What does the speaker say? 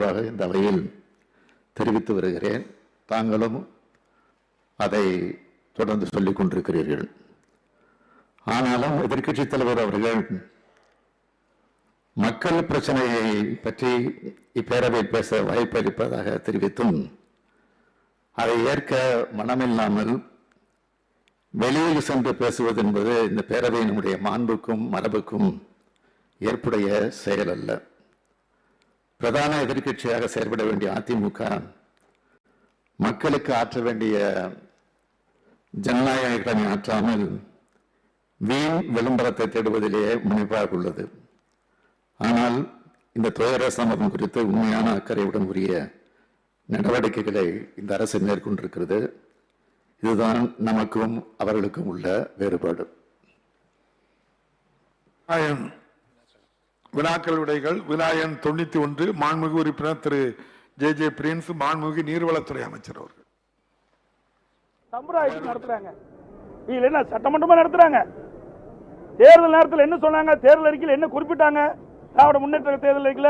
தெளிவாக இந்த அவையில் தெரிவித்து வருகிறேன். தாங்களும் அதை தொடர்ந்து சொல்லிக் கொண்டிருக்கிறீர்கள். ஆனாலும் எதிர்கட்சித் தலைவர் அவர்கள் மக்கள் பிரச்சனையை பற்றி இப்பேரவை பேச வாய்ப்பு அளிப்பதாக தெரிவித்தும் அதை ஏற்க மனமில்லாமல் வெளியில் சென்று பேசுவது என்பது இந்த பேரவையினுடைய மாண்புக்கும் மரபுக்கும் ஏற்புடைய செயல் அல்ல. பிரதான எதிர்க்கட்சியாக செயல்பட வேண்டிய அதிமுக மக்களுக்கு ஆற்ற வேண்டிய ஜனநாயக கடமை ஆற்றாமல் வீண் விளம்பரத்தை தேடுவதிலேயே முனைப்பாக உள்ளது. ஆனால் இந்த துயர சமூகம் குறித்து உண்மையான அக்கறையுடன் உரிய நடவடிக்கைகளை இந்த அரசு மேற்கொண்டிருக்கிறது. இதுதான் நமக்கும் அவர்களுக்கும் உள்ள வேறுபாடு. வினாக்கள் விடைகள் விநாயகன் தொண்ணூத்தி ஒன்று மாண்புமிகு உறுப்பினர் திரு ஜே ஜே பிரின்ஸ் மாண்புமிகு நீர்வளத்துறை அமைச்சர் அவர்கள். சம்பிரதாயத்தை நடத்துறாங்க. இல்லைன்னா சட்டமன்றமா நடத்துறாங்க? தேர்தல் நேரத்தில் என்ன சொன்னாங்க? தேர்தல் அறிக்கையில் என்ன குறிப்பிட்டாங்க? திராவிட முன்னேற்ற தேர்தல் அறிக்கையில்